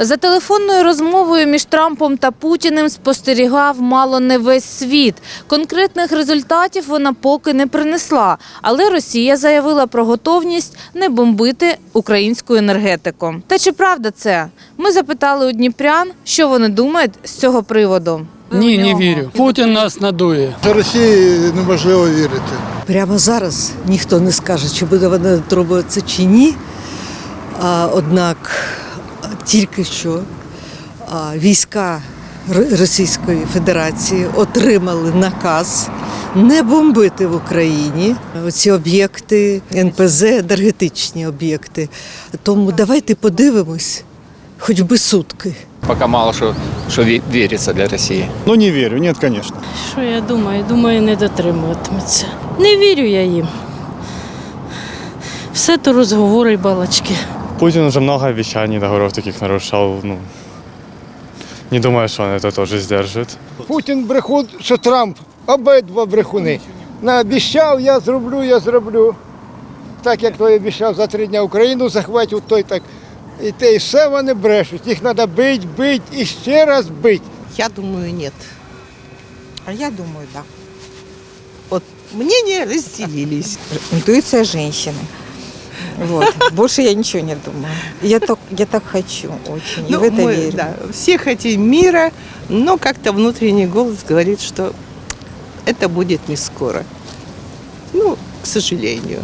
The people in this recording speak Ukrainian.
За телефонною розмовою між Трампом та Путіним спостерігав мало не весь світ. Конкретних результатів вона поки не принесла, але Росія заявила про готовність не бомбити українську енергетику. Та чи правда це? Ми запитали у дніпрян, що вони думають з цього приводу. Ні, не вірю. Путін нас надує. Росії неможливо вірити. Прямо зараз ніхто не скаже, чи буде вона робити чи ні. А, однак тільки що війська Російської Федерації отримали наказ не бомбити в Україні ці об'єкти НПЗ, енергетичні об'єкти. Тому давайте подивимось, хоч би сутки. Пока мало що, що віриться для Росії. Ну не верю, нет, конечно. Що я думаю? Думаю, не дотримуватиметься. Не вірю я їм. Все то розговори і балачки. Путин уже много обещаний, договоров таких нарушал. Ну, не думаю, что он это тоже сдержит. Путін брехун, що Трамп, обидва брехуни. Наобіщав, я зроблю, я зроблю. Так як той обіцяв за три дні Україну захватив, той так. І те, і все вони брешуть. Їх треба бити, бити і ще раз бити. Я думаю, нет. А я думаю, да. Вот мнения разделились. Интуиция женщины. Вот. Больше я ничего не думаю. Я так, я так хочу очень. и Ну, в это мы, верю. да, все хотим мира, но как-то внутренний голос говорит, что это будет не скоро. Ну, к сожалению.